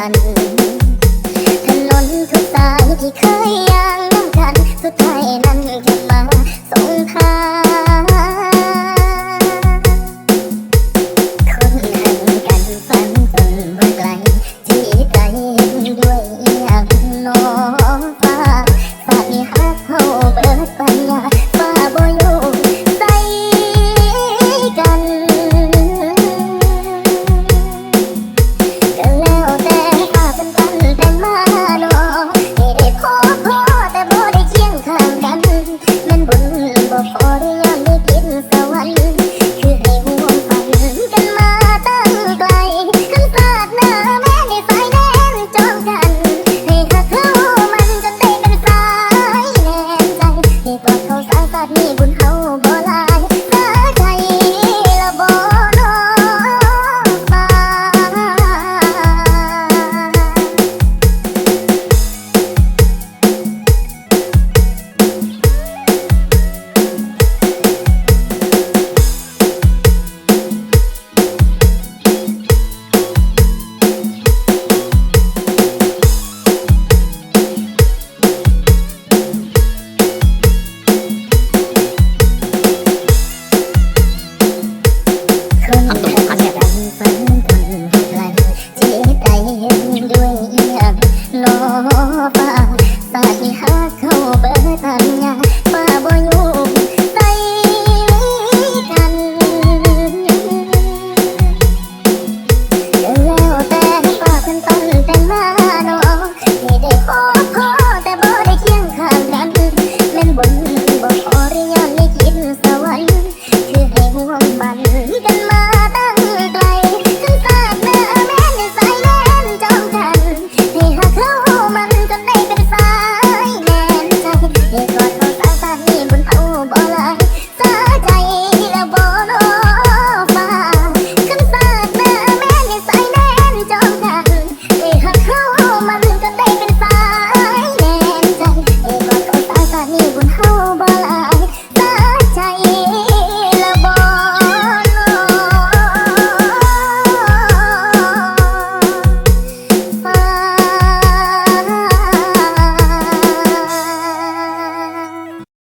honey. าตินี้บุญเฮาบ่ บ่าวสาดให้หาเขาเบิดตันยาฟ้าบ่ย